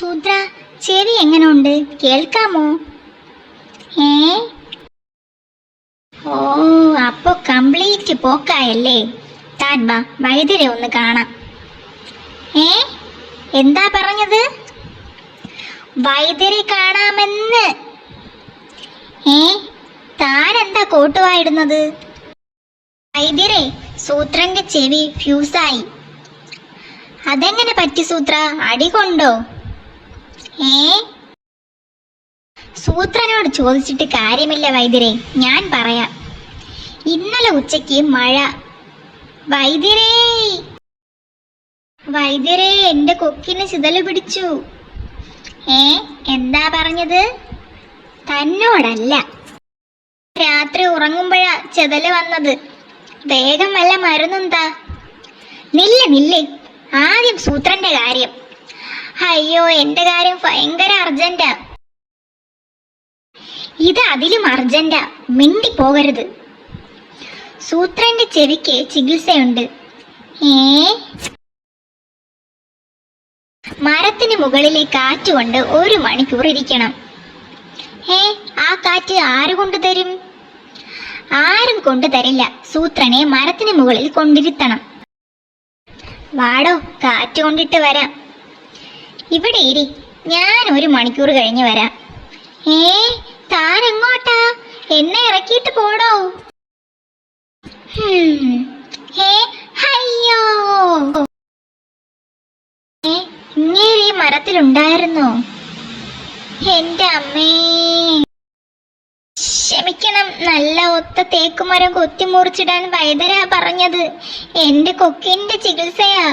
സൂത്ര ചെവി എങ്ങനെയുണ്ട് കേൾക്കാമോ? ഏ? ഓ അപ്പോ കംപ്ലീറ്റ് പോക്കായല്ലേ? താൻ വാ വൈദ്യരെ ഒന്ന് കാണാം. ഏ? എന്താ പറഞ്ഞത്? വൈദ്യരെ കാണാമെന്ന്. ഏ? താൻ എന്താ കോട്ടുവായിടുന്നത്? വൈദ്യരെ സൂത്രന്റെ ചെവി ഫ്യൂസായി. അതെങ്ങനെ പറ്റി സൂത്ര അടി കൊണ്ടോ? ഏ? സൂത്രനോട് ചോദിച്ചിട്ട് കാര്യമില്ല വൈദ്യരെ. ഞാൻ പറയാം. ഇന്നലെ ഉച്ചയ്ക്ക് മഴ. വൈദ്യരേ! വൈദ്യരേ എന്റെ കൊക്കിന് ചിതൽ പിടിച്ചു. ഏ എന്താ പറഞ്ഞത്? തന്നോടല്ല. രാത്രി ഉറങ്ങുമ്പോഴാ ചെതൽ വന്നത്. വേഗം വല്ല മരുന്നെന്താ? നില്ല നില്ലേ. ആദ്യം സൂത്രന്റെ കാര്യം. അയ്യോ എന്റെ കാര്യം ഭയങ്കര അർജന്റാ. ഇത് അതിലും അർജന്റാ. മിണ്ടി പോകരുത് സൂത്രന്റെ ചെവിക്ക് ചികിത്സയുണ്ട്. ഏ? മരത്തിന് മുകളിലെ കാറ്റ് കൊണ്ട് ഒരു മണിക്കൂർ ഇരിക്കണം. ഏ ആ കാറ്റ് ആര് കൊണ്ടുതരും ആരും കൊണ്ടുതരില്ല സൂത്രനെ മരത്തിന് മുകളിൽ കൊണ്ടിരുത്തണം. വാടോ കാറ്റ് കൊണ്ടിട്ട് വരാം. ഇവിടെ ഇരി. ഞാൻ ഒരു മണിക്കൂർ കഴിഞ്ഞ് വരാം. ഏ താൻ എങ്ങോട്ടാ എന്നെ ഇറക്കിയിട്ട് പോടോ. ഏ അയ്യോ ഏ ഇങ്ങേര് മരത്തിലുണ്ടായിരുന്നോ? എന്റെ അമ്മേ. ക്ഷമിക്കണം നല്ല ഒത്ത തേക്കുമരം കൊത്തിമുറിച്ചിടാൻ വൈദ്യരാ പറഞ്ഞത്. എന്റെ കൊക്കിന്റെ ചികിത്സയാ.